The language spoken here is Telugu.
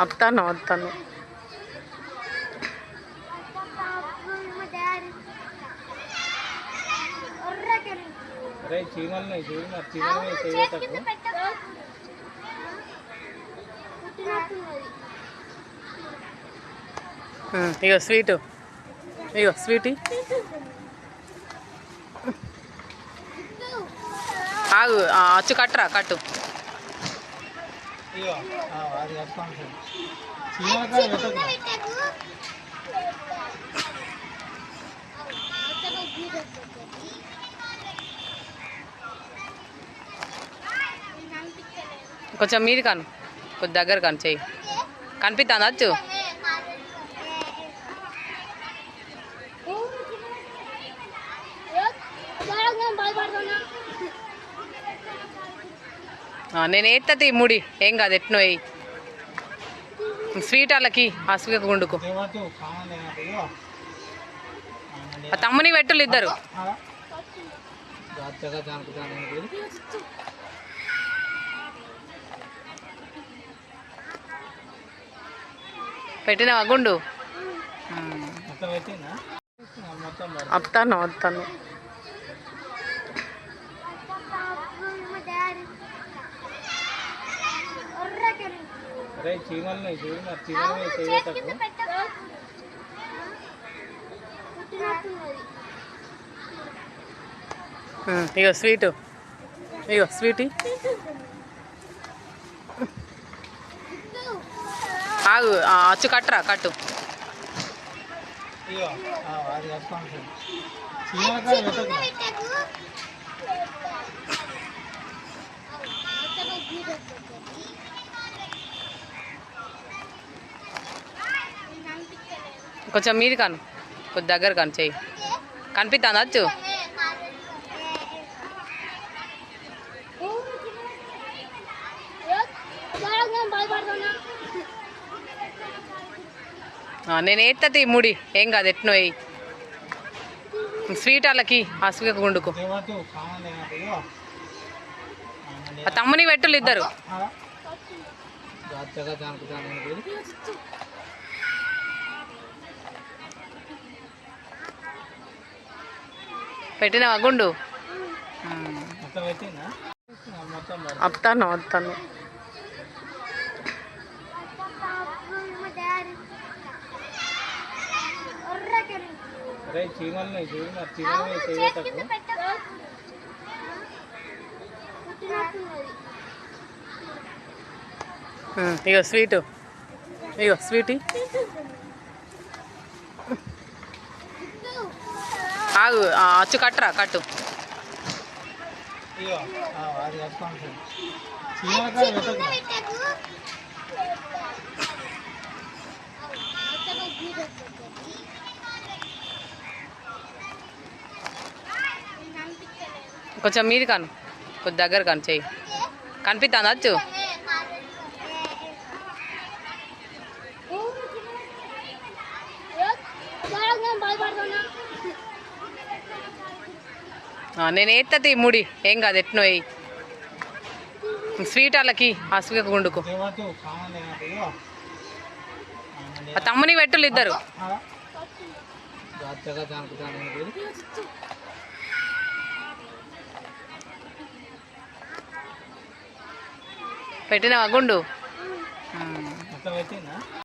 వస్తాను వస్తాను. అరే చీమలు చూడు మరి చీమలు చేయటప్పుడు ఉమ్, ఇగో స్వీటు. ఇగో స్వీటీ. ఆగు ఆ, అచ్చు కట్టరా కట్టు ఇగో ఆ, అది కట్టుకోండి చీమల కాడ పెట్టకు కొంచెం మీది కాను కొద్ది దగ్గర కాను చెయ్యి కనిపిస్తుంది అచ్చు ఆ, నేను ఎత్తది ముడి. ఏం కాదు ఎట్నో వేయి స్వీట్ వాళ్ళకి ఆ స్వీట్ గుండుకు. ఆ తమ్ముని పెట్టులు ఇద్దరు. పెట్టినవా గుండు? వస్తాను వస్తాను అరే చీమలు చూడు మరి చీమలు చేయటప్పుడు ఇగో స్వీటు. ఇగో స్వీటీ. ఆగు ఆ, అచ్చు కట్టరా కట్టు. ఇగో ఆ, అది కొంచెం మీది కాను. కొద్ది దగ్గర కాను చెయ్యి. కనిపిస్తాను వచ్చు నేను ఎత్తది ముడి. ఏం కాదు ఎట్నో వేయి స్వీట్ వాళ్ళకి ఆ స్వీట్ గుండుకు. తమ్ముని పెట్టులు ఇద్దరు. పెట్టినవా? గుండు. వస్తాను వస్తాను ఇగో స్వీటు. ఇగో స్వీటీ. ఆగు ఆ, అచ్చు కట్టరా కట్టు కొంచెం మీది కాను కొద్ది దగ్గర కాను చెయ్యి కనిపిస్తుంది అచ్చు ఆ, నేను ఎత్తది ముడి. ఏం కాదు ఎట్నో వేయి స్వీట్ వాళ్ళకి ఆ గుండుకు. ఆ తమ్ముని పెట్టులు ఇద్దరు. పెట్టినవా గుండు?